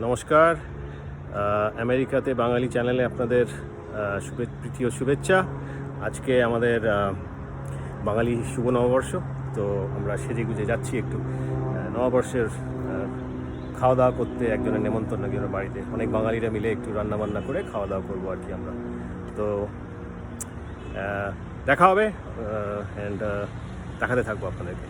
নমস্কার। আমেরিকাতে বাঙালি চ্যানেলে আপনাদের শুভে- প্রীতি ও শুভেচ্ছা। আজকে আমাদের বাঙালি শুভ নববর্ষ, তো আমরা সেজে গুজে যাচ্ছি একটু। নববর্ষের খাওয়া দাওয়া করতে একজনের নেমন্তন্ন, একজনের বাড়িতে। অনেক বাঙালিরা মিলে একটু রান্নাবান্না করে খাওয়া দাওয়া করব আর কি আমরা। তো দেখা হবে অ্যান্ড দেখাতে থাকব আপনাদেরকে।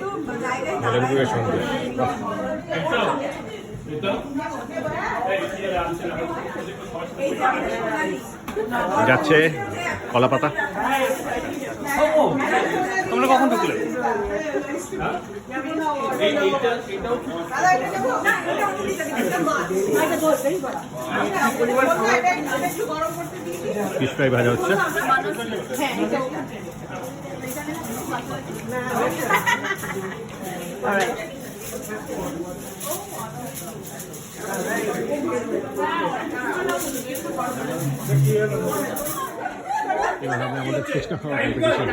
তো জায়গায় মলেনপুরের সন্দেশ বাহ, এই যে আমাদের সোনালি। যাচ্ছে কলা পাতা তোমরা কখন ঢুকলে। ফিশ ফ্রাই ভাজা হচ্ছে হ্যাঁ, এটা Alright. এবার হবে আমাদের ফুচকা খাওয়া কম্পিটিশন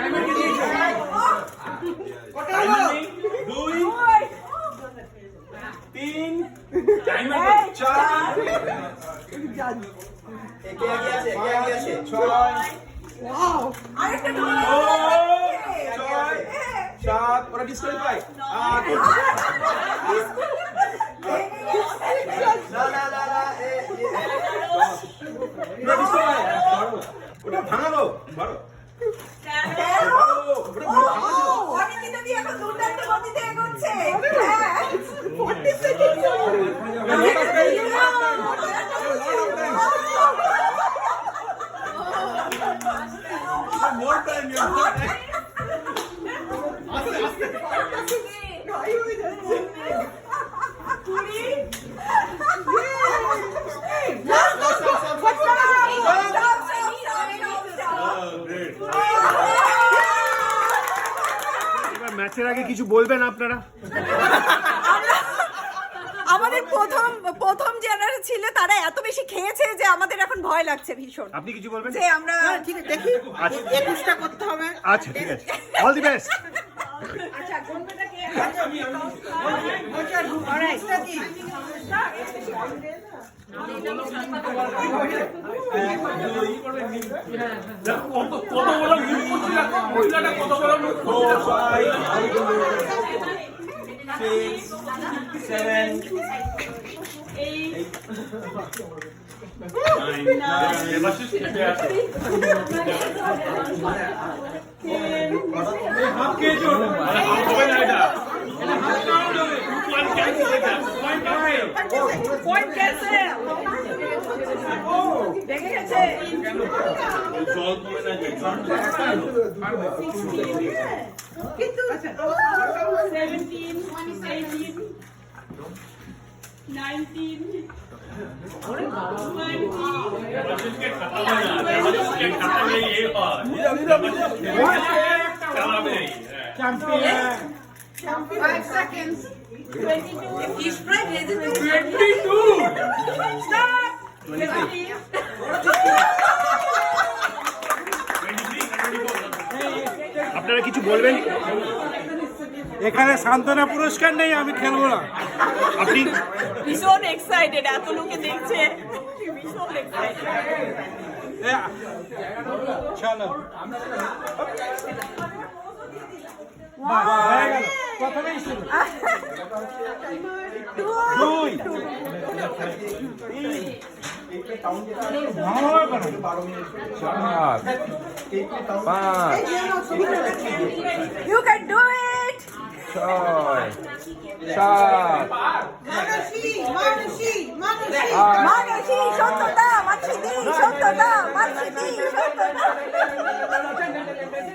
দুই তিন ছয় আরেকটা সাত ওরা ডিসকোয়ালিফাই না না না না। ওরা। বারো। ওটা ভাঙালো বারো বারো। ওটা ভাঙালো। অনেকদিন দিয়ে এখন দুর্দান্ত গতিতে এগোচ্ছে হ্যাঁ 40 second More time, more time. ম্যাচের আগে কিছু বলবেন আপনারা? আমাদের প্রথম প্রথম যারা ছিল তারা এত বেশি খেয়েছে যে আমাদের এখন ভয় লাগছে ভীষণ। আপনি কিছু বলবেন? যে আমরা ঠিক আছে দেখি আচ্ছা। একুশটা করতে হবে। আচ্ছা ঠিক আছে। অল দি বেস্ট আচ্ছা Four, five, six, seven, eight, nine, half kg half হবে না এটা পয়েন্ট ফাইভ পয়েন্ট গেছে ও দেখে গেছে জল কমে না যে জল কিন্তু 17, 18, 19, বাচ্চাকে five seconds 22 fish fry 22 stop 23 আপনারা কিছু বলবেন? এখানে সান্ত্বনা পুরস্কার নেই আমি খেলব না। আপনি? ভীষণ এক্সাইটেড এত লোকে দেখছে। ভীষণ এক্সাইটেড চলো। প্রথমেই শুরু। দুই। পাঁচ। You can do it! ছয়। সাত। মানসী, মানসী। আট মানসী, সত্যতা, সত্যতা, মানসী, সত্যতা।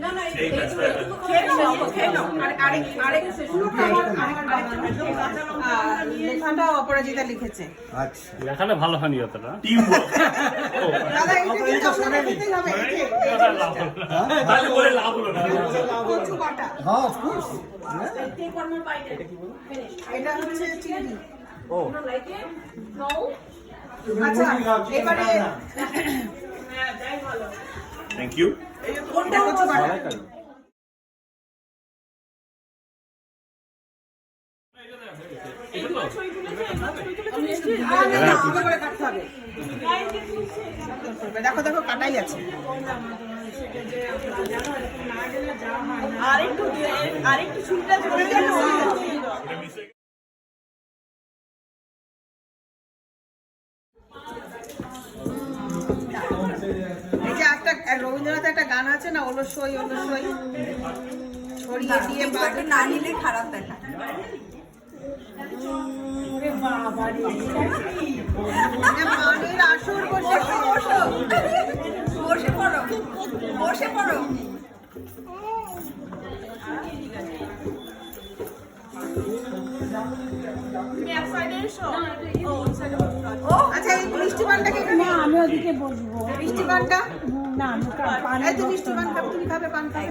নাও, নাও। লেখাটা অপরাজিতা লিখেছে দেখালে ভালো হয়নি অতটা এটা কিন্তু আপনাদের খেতেই হবে এই আচ্ছা এবারে থ্যাংক ইউ কোনটা বাটা। দেখো দেখো কাটাই আছে আরেকটু আরেকটু চুলটা ধরে রবীন্দ্রনাথের একটা গান আছে না অলসই অলসই ছড়িয়ে দিয়ে বাদুর না নিলে খারাপ দেখায় মানের আসর বসে বসো বসে। পড়ো বসে পড়ো। আচ্ছা এই মিষ্টি পানটা কে আমি ওদিকে বসবো। মিষ্টি পানটা? পানি তুমি খাবে পান খাবে?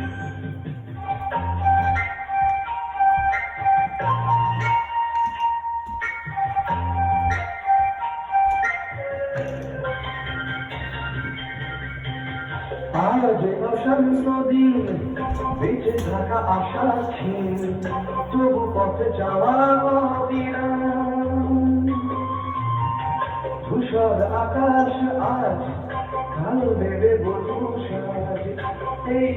আজ অশান্ত দিন বেঁচে থাকা আশা তবু পথে যাওয়া ধূসর আকাশ আজ কালো সাজ, এই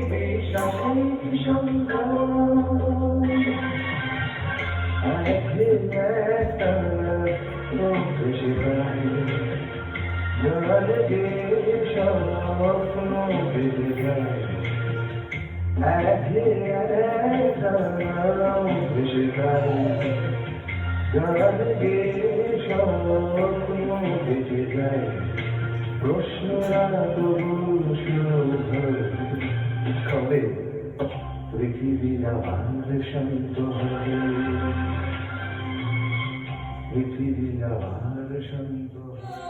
কবে পৃথিবী আবার শান্ত হবে পৃথিবী আবার শান্ত হবে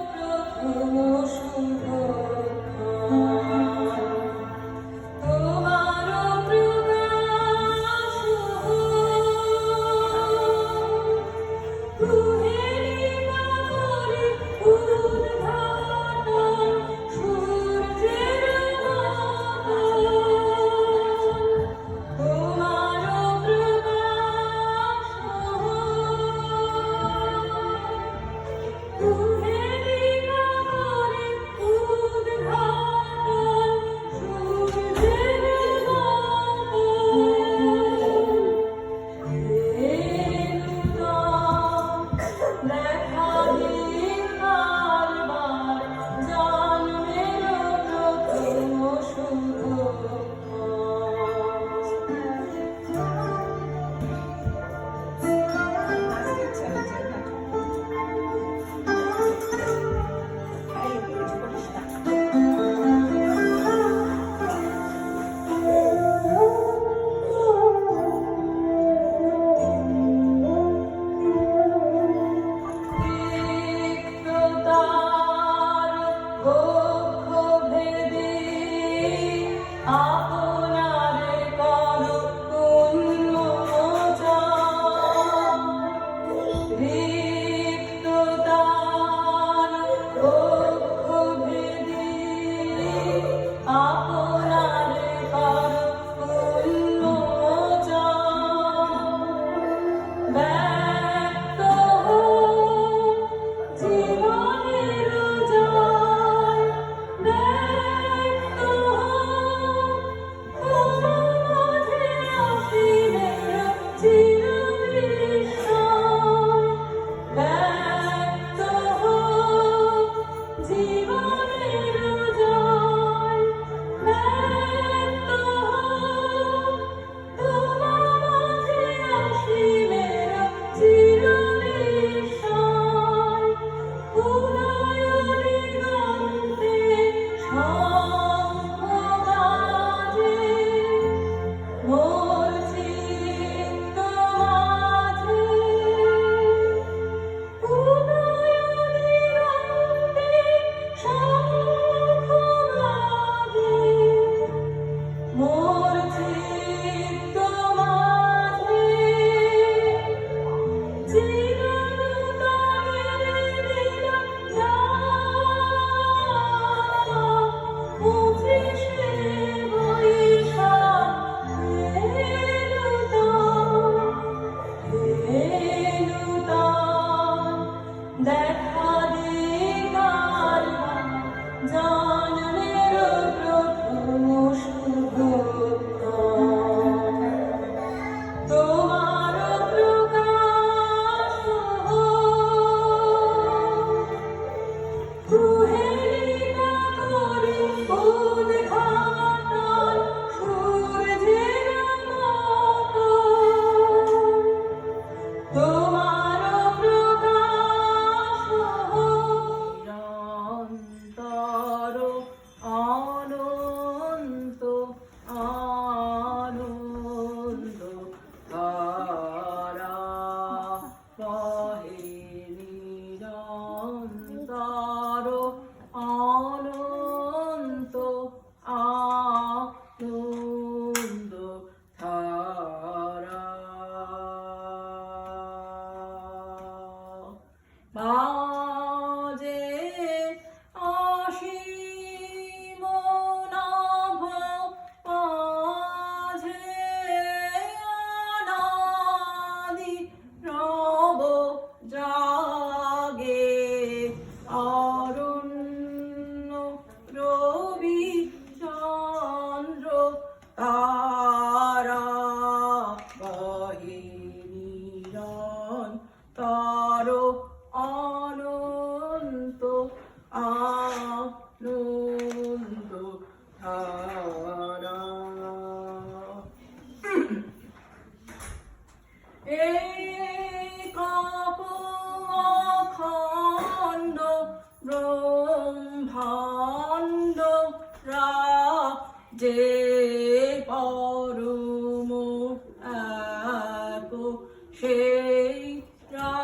Hey, John.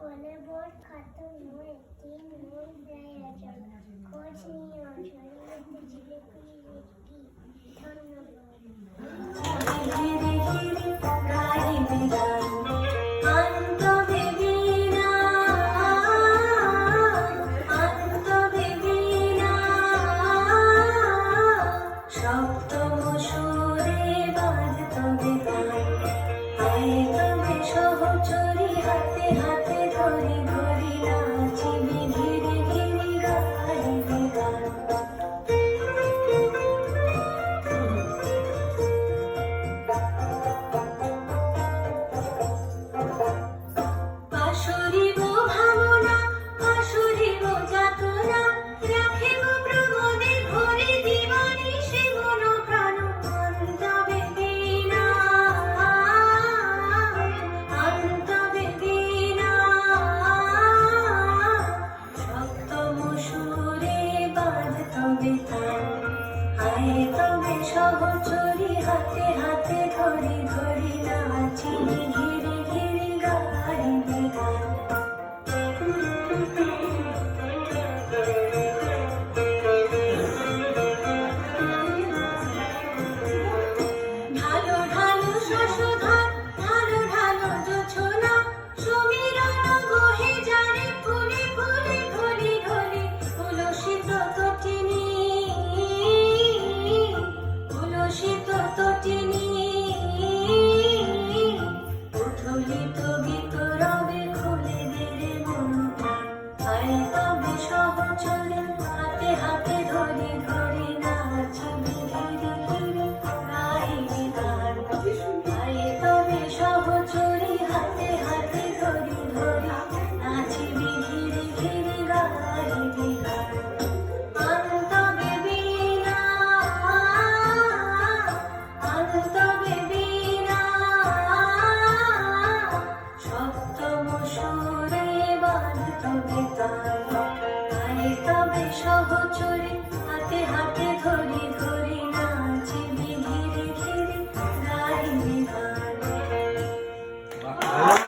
Volleyball katıl mı ettiğin Mumbrayacak. Koç niye çöre yetici ve kuyruğu